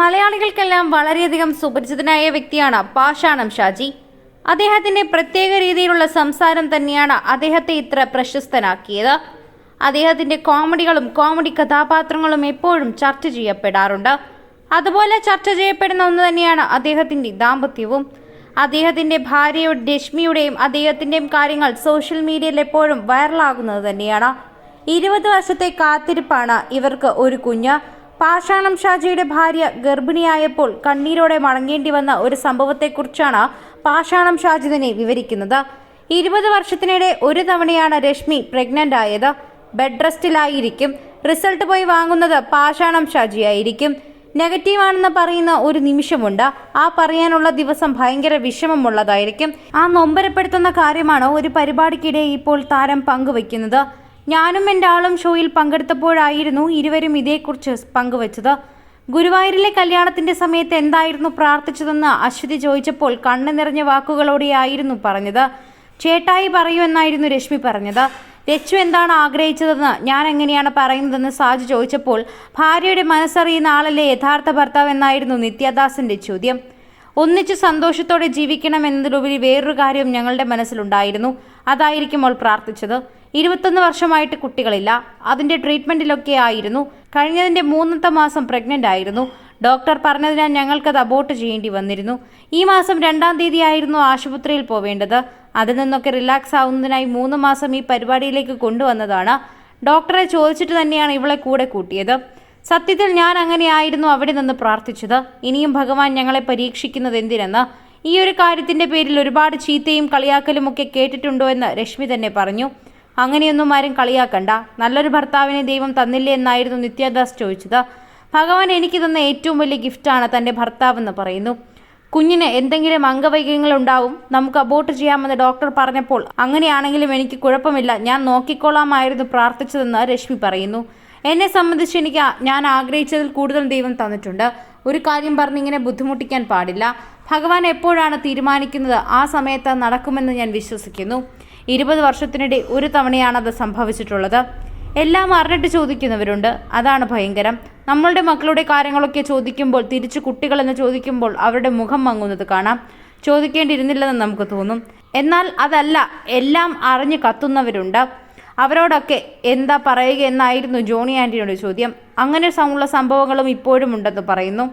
മലയാളികൾക്കെല്ലാം വളരെയധികം സുപരിചിതനായ വ്യക്തിയാണ് പാഷാണം ഷാജി. അദ്ദേഹത്തിന്റെ പ്രത്യേക രീതിയിലുള്ള സംസാരം തന്നെയാണ് അദ്ദേഹത്തെ ഇത്ര പ്രശസ്തനാക്കിയത്. അദ്ദേഹത്തിന്റെ കോമഡികളും കോമഡി കഥാപാത്രങ്ങളും എപ്പോഴും ചർച്ച ചെയ്യപ്പെടാറുണ്ട്. അതുപോലെ ചർച്ച ചെയ്യപ്പെടുന്ന ഒന്ന് തന്നെയാണ് അദ്ദേഹത്തിന്റെ ദാമ്പത്യവും. അദ്ദേഹത്തിന്റെ ഭാര്യയുടെ രശ്മിയുടെയും അദ്ദേഹത്തിന്റെയും കാര്യങ്ങൾ സോഷ്യൽ മീഡിയയിൽ എപ്പോഴും വൈറലാകുന്നത് തന്നെയാണ്. ഇരുപത് വർഷത്തെ കാത്തിരിപ്പാണ് ഇവർക്ക് ഒരു കുഞ്ഞ്. പാഷാണം ഷാജിയുടെ ഭാര്യ ഗർഭിണിയായപ്പോൾ കണ്ണീരോടെ മടങ്ങേണ്ടി വന്ന ഒരു സംഭവത്തെക്കുറിച്ചാണ് പാഷാണം ഷാജി തന്നെ വിവരിക്കുന്നത്. ഇരുപത് വർഷത്തിനിടെ ഒരു തവണയാണ് രശ്മി പ്രഗ്നന്റ് ആയത്. ബെഡ് റെസ്റ്റിലായിരിക്കും. റിസൾട്ട് പോയി വാങ്ങുന്നത് പാഷാണം ഷാജിയായിരിക്കും നെഗറ്റീവ് ആണെന്ന് പറയുന്ന ഒരു നിമിഷമുണ്ട്. ആ പറയാനുള്ള ദിവസം ഭയങ്കര വിഷമമുള്ളതായിരിക്കും. ആ നൊമ്പരപ്പെടുത്തുന്ന കാര്യമാണ് ഒരു പരിപാടിക്കിടെ ഇപ്പോൾ താരം പങ്കുവയ്ക്കുന്നത്. ഞാനും എന്റെ ആളും ഷോയിൽ പങ്കെടുത്തപ്പോഴായിരുന്നു ഇരുവരും ഇതേക്കുറിച്ച് പങ്കുവച്ചത്. ഗുരുവായൂരിലെ കല്യാണത്തിന്റെ സമയത്ത് എന്തായിരുന്നു പ്രാർത്ഥിച്ചതെന്ന് അശ്വതി ചോദിച്ചപ്പോൾ കണ്ണു നിറഞ്ഞ വാക്കുകളോടെയായിരുന്നു പറഞ്ഞത്. ചേട്ടായി പറയൂ എന്നായിരുന്നു രശ്മി പറഞ്ഞത്. രച്ചു എന്താണ് ആഗ്രഹിച്ചതെന്ന് ഞാൻ എങ്ങനെയാണ് പറയുന്നതെന്ന് സാജു ചോദിച്ചപ്പോൾ ഭാര്യയുടെ മനസ്സറിയുന്ന ആളല്ലേ യഥാർത്ഥ ഭർത്താവ് എന്നായിരുന്നു നിത്യദാസിന്റെ ചോദ്യം. ഒന്നിച്ച് സന്തോഷത്തോടെ ജീവിക്കണം എന്നതിലുപരി വേറൊരു കാര്യം ഞങ്ങളുടെ മനസ്സിലുണ്ടായിരുന്നു. അതായിരിക്കും അവൾ പ്രാർത്ഥിച്ചത്. ഇരുപത്തൊന്ന് വർഷമായിട്ട് കുട്ടികളില്ല. അതിന്റെ ട്രീറ്റ്മെന്റിലൊക്കെ ആയിരുന്നു കഴിഞ്ഞതിന്റെ മൂന്നത്തെ മാസം പ്രഗ്നന്റ് ആയിരുന്നു ഡോക്ടർ പറഞ്ഞതിനാൽ ഞങ്ങൾക്കത് അബോർട്ട് ചെയ്യേണ്ടി വന്നിരുന്നു. ഈ മാസം രണ്ടാം തീയതി ആയിരുന്നു ആശുപത്രിയിൽ പോവേണ്ടത്. അതിൽ നിന്നൊക്കെ റിലാക്സ് ആവുന്നതിനായി മൂന്ന് മാസം ഈ പരിപാടിയിലേക്ക് കൊണ്ടുവന്നതാണ്. ഡോക്ടറെ ചോദിച്ചിട്ട് തന്നെയാണ് ഇവളെ കൂടെ കൂട്ടിയത്. സത്യത്തിൽ ഞാൻ അങ്ങനെയായിരുന്നു അവിടെ നിന്ന് പ്രാർത്ഥിച്ചത്. ഇനിയും ഭഗവാൻ ഞങ്ങളെ പരീക്ഷിക്കുന്നത് എന്തിനെന്ന്. ഈ ഒരു കാര്യത്തിന്റെ പേരിൽ ഒരുപാട് ചീത്തയും കളിയാക്കലും ഒക്കെ കേട്ടിട്ടുണ്ടോ എന്ന് രശ്മി തന്നെ പറഞ്ഞു. അങ്ങനെയൊന്നും ആരും കളിയാക്കണ്ട. നല്ലൊരു ഭർത്താവിനെ ദൈവം തന്നില്ലേ എന്നായിരുന്നു നിത്യദാസ് ചോദിച്ചത്. ഭഗവാൻ എനിക്ക് തന്ന ഏറ്റവും വലിയ ഗിഫ്റ്റാണ് തന്റെ ഭർത്താവെന്ന് പറയുന്നു. കുഞ്ഞിന് എന്തെങ്കിലും അംഗവൈകല്യങ്ങൾ ഉണ്ടാവും നമുക്ക് അബോർട്ട് ചെയ്യാമെന്ന് ഡോക്ടർ പറഞ്ഞപ്പോൾ അങ്ങനെയാണെങ്കിലും എനിക്ക് കുഴപ്പമില്ല ഞാൻ നോക്കിക്കോളാമായിരുന്നു പ്രാർത്ഥിച്ചതെന്ന് രശ്മി പറയുന്നു. എന്നെ സംബന്ധിച്ച് എനിക്ക് ഞാൻ ആഗ്രഹിച്ചതിൽ കൂടുതൽ ദൈവം തന്നിട്ടുണ്ട്. ഒരു കാര്യം പറഞ്ഞ് ഇങ്ങനെ ബുദ്ധിമുട്ടിക്കാൻ പാടില്ല. ഭഗവാൻ എപ്പോഴാണ് തീരുമാനിക്കുന്നത്? ആ സമയത്ത് നടക്കുമെന്ന് ഞാൻ വിശ്വസിക്കുന്നു. ഇരുപത് വർഷത്തിനിടെ ഒരു തവണയാണ് അത് സംഭവിച്ചിട്ടുള്ളത്. എല്ലാം അറിഞ്ഞിട്ട് ചോദിക്കുന്നവരുണ്ട്. അതാണ് ഭയങ്കരം. നമ്മളുടെ മക്കളുടെ കാര്യങ്ങളൊക്കെ ചോദിക്കുമ്പോൾ തിരിച്ചു കുട്ടികളെന്ന് ചോദിക്കുമ്പോൾ അവരുടെ മുഖം മങ്ങുന്നത് കാണാം. ചോദിക്കേണ്ടിയിരുന്നില്ലെന്ന് നമുക്ക് തോന്നും. എന്നാൽ അതല്ല എല്ലാം അറിഞ്ഞ് കത്തുന്നവരുണ്ട്. അവരോടൊക്കെ എന്താ പറയുക എന്നായിരുന്നു ജോണി ആന്റിയുടെ ചോദ്യം. അങ്ങനെ ഉള്ള സംഭവങ്ങളും ഇപ്പോഴും ഉണ്ടെന്ന് പറയുന്നു.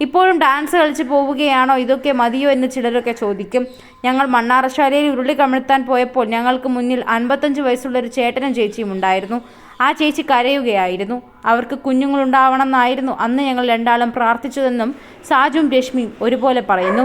ഇപ്പോഴും ഡാൻസ് കളിച്ച് പോവുകയാണോ? ഇതൊക്കെ മതിയോ എന്ന് ചിലരൊക്കെ ചോദിക്കും. ഞങ്ങൾ മണ്ണാറശാലയിൽ ഉരുളി കമിഴ്ത്താൻ പോയപ്പോൾ ഞങ്ങൾക്ക് മുന്നിൽ അൻപത്തഞ്ച് വയസ്സുള്ള ഒരു ചേട്ടനും ചേച്ചിയും ഉണ്ടായിരുന്നു. ആ ചേച്ചി കരയുകയായിരുന്നു. അവർക്ക് കുഞ്ഞുങ്ങളുണ്ടാവണം എന്നായിരുന്നു അന്ന് ഞങ്ങൾ രണ്ടാളും പ്രാർത്ഥിച്ചതെന്നും സാജും രശ്മിയും ഒരുപോലെ പറയുന്നു.